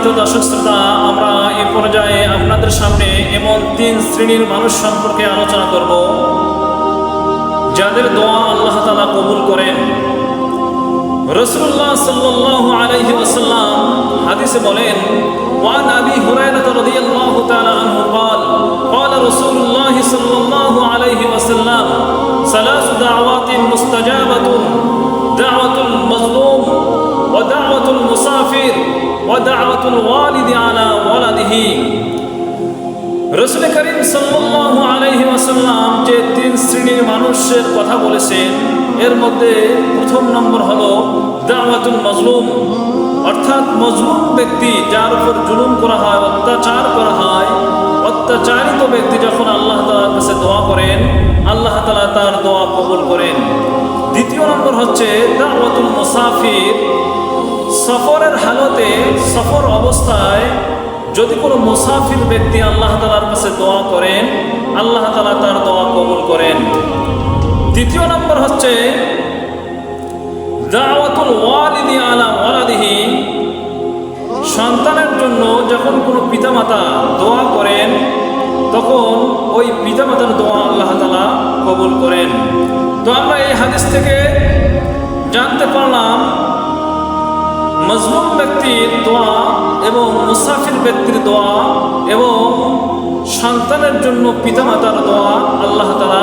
সম্মানিত দর্শক শ্রোতা আমরা এ পর্যায়ে আপনাদের সামনে এমন তিন শ্রেণীর মানুষ সম্পর্কে আলোচনা করব যাদের দোয়া আল্লাহ তালা কবুল করেন রসুল্লাহ সাল্লাহ আলাইহি ওয়াসাল্লাম হাদিসে বলেন وعن أبي هريرة رضي الله تعالى عنه قال قال رسول الله صلى الله عليه وسلم ثلاث دعوات مستجابة যে তিন শ্রেণির মানুষের কথা বলেছেন, এর মধ্যে প্রথম নম্বর হলো দাওয়াতুল মজলুম, অর্থাৎ মজলুম ব্যক্তি যার উপর জুলুম করা হয়, অত্যাচার করা হয়, অত্যাচারিত ব্যক্তি যখন আল্লাহ তালার কাছে দোয়া করেন, আল্লাহ তালা তার দোয়া কবুল করেন। দ্বিতীয় নম্বর হচ্ছে দাওয়াতুল মুসাফির সফরের হালতে, সফর অবস্থায় যদি কোনো মুসাফির ব্যক্তি আল্লাহ তালার কাছে দোয়া করেন, আল্লাহ তালা তার দোয়া কবুল করেন। দ্বিতীয় নম্বর হচ্ছে আলা সন্তানের জন্য যখন কোনো পিতামাতা দোয়া করেন, তখন ওই পিতামাতার দোয়া আল্লাহ তালা কবুল করেন। তো আমরা এই হাদিস থেকে জানতে পারলাম মজলুম ব্যক্তির দোয়া এবং মুসাফির ব্যক্তির দোয়া এবং সন্তানের জন্য পিতামাতার দোয়া আল্লাহ তালা